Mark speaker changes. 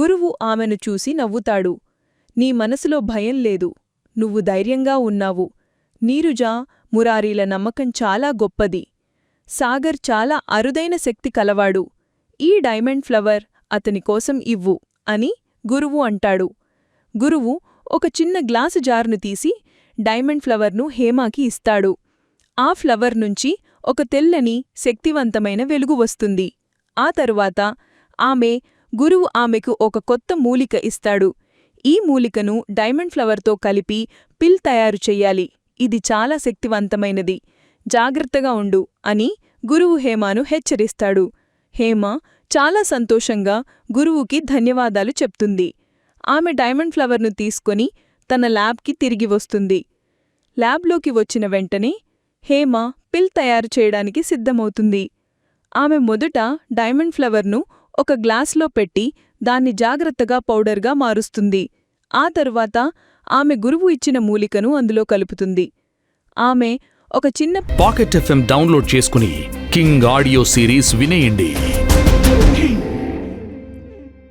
Speaker 1: గురువు ఆమెను చూసి నవ్వుతాడు. నీ మనసులో భయం లేదు. నువ్వు ధైర్యంగా ఉన్నావు. నీరుజా మురారీల నమ్మకం చాలా గొప్పది. సాగర్ చాలా అరుదైన శక్తి కలవాడు. ఈ డైమండ్ ఫ్లవర్ అతని కోసం ఇవ్వు అని గురువు అంటాడు. గురువు ఒక చిన్న గ్లాసు జార్ను తీసి డైమండ్ ఫ్లవర్ను హేమాకి ఇస్తాడు. ఆ ఫ్లవర్ నుంచి ఒక తెల్లని శక్తివంతమైన వెలుగు వస్తుంది. ఆ తరువాత ఆమె గురువు ఆమెకు ఒక కొత్త మూలిక ఇస్తాడు. ఈ మూలికను డైమండ్ ఫ్లవర్తో కలిపి పిల్ తయారు చెయ్యాలి. ఇది చాలా శక్తివంతమైనది. జాగ్రత్తగా ఉండు అని గురువు హేమాను హెచ్చరిస్తాడు. హేమ చాలా సంతోషంగా గురువుకి ధన్యవాదాలు చెప్తుంది. ఆమె డైమండ్ ఫ్లవర్ను తీసుకొని తన ల్యాబ్కి తిరిగి వస్తుంది. ల్యాబ్లోకి వచ్చిన వెంటనే హేమ పిల్ తయారు చేయడానికి సిద్ధమవుతుంది. ఆమె మొదట డైమండ్ ఫ్లవర్ను ఒక గ్లాస్లో పెట్టి దాన్ని జాగ్రత్తగా పౌడర్గా మారుస్తుంది. ఆ తర్వాత ఆమె గురువు ఇచ్చిన మూలికను అందులో కలుపుతుంది. ఆమె ఒక చిన్న
Speaker 2: పాకెట్ ఎఫ్ఎం డౌన్లోడ్ చేసుకుని కింగ్ ఆడియో సిరీస్ వినేయండి.